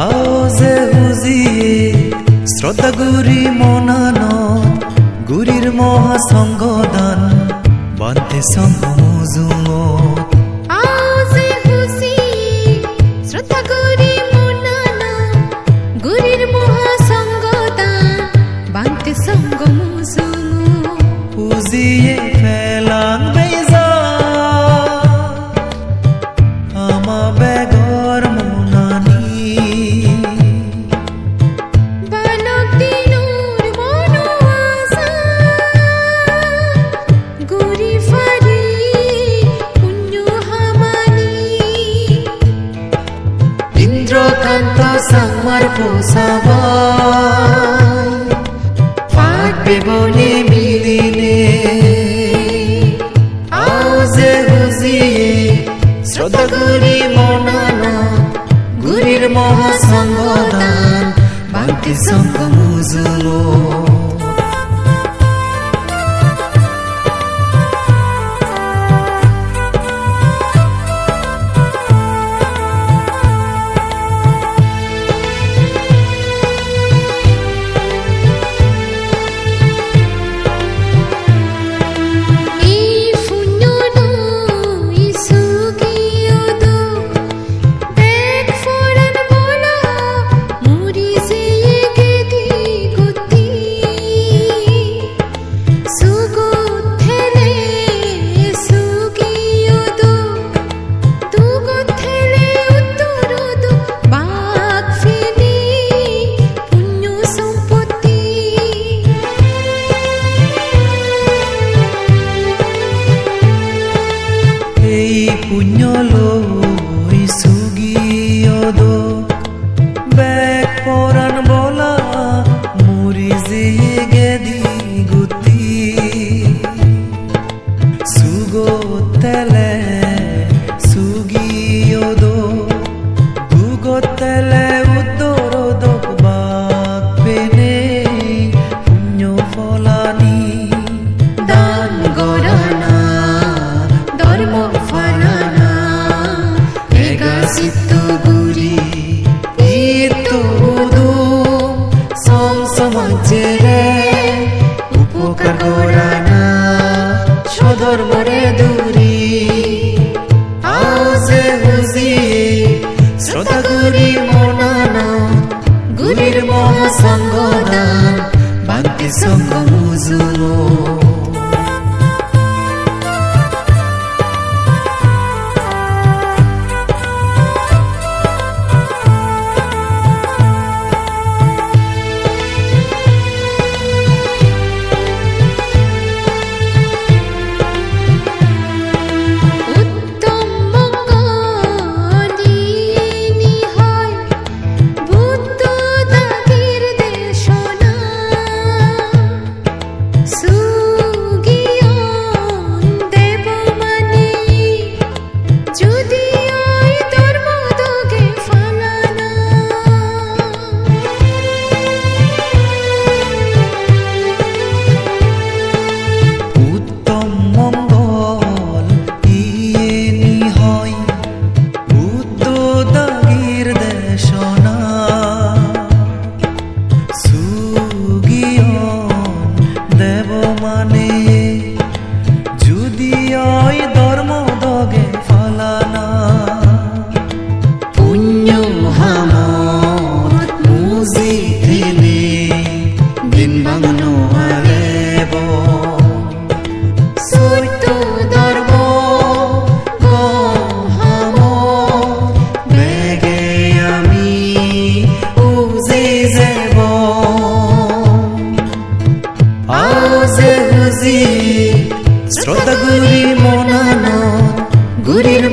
আওয়াজে বুঝিয়ে শ্রদ্ধা গুরি মনান গুরির মহাসংঘ দান Ante sampuzumo Aze husi Sruta guri munana Gurir moha sangota Bante sangamuzumo Uziye fer संगमार पोसावा. tele sokouzulo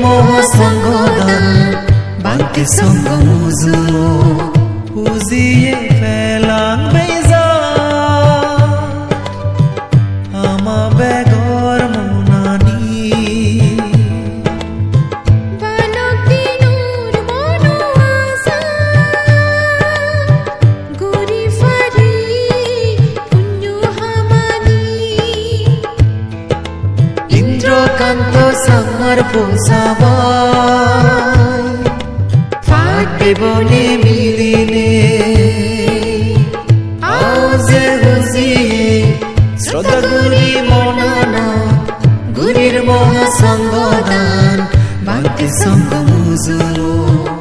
মোহ সঙ্গ দল বাক্যে সঙ্গ মুজুমো উজিয়ে ফেলান বেজা আমা ব্যাগ সামার পোষাব। ফাটে বনে মিলিলে। আজে হুজিয়ে শ্রদ্ধা গুরি মনানা গুরির মহাসংগদান বাকি সঙ্গ মুজুমু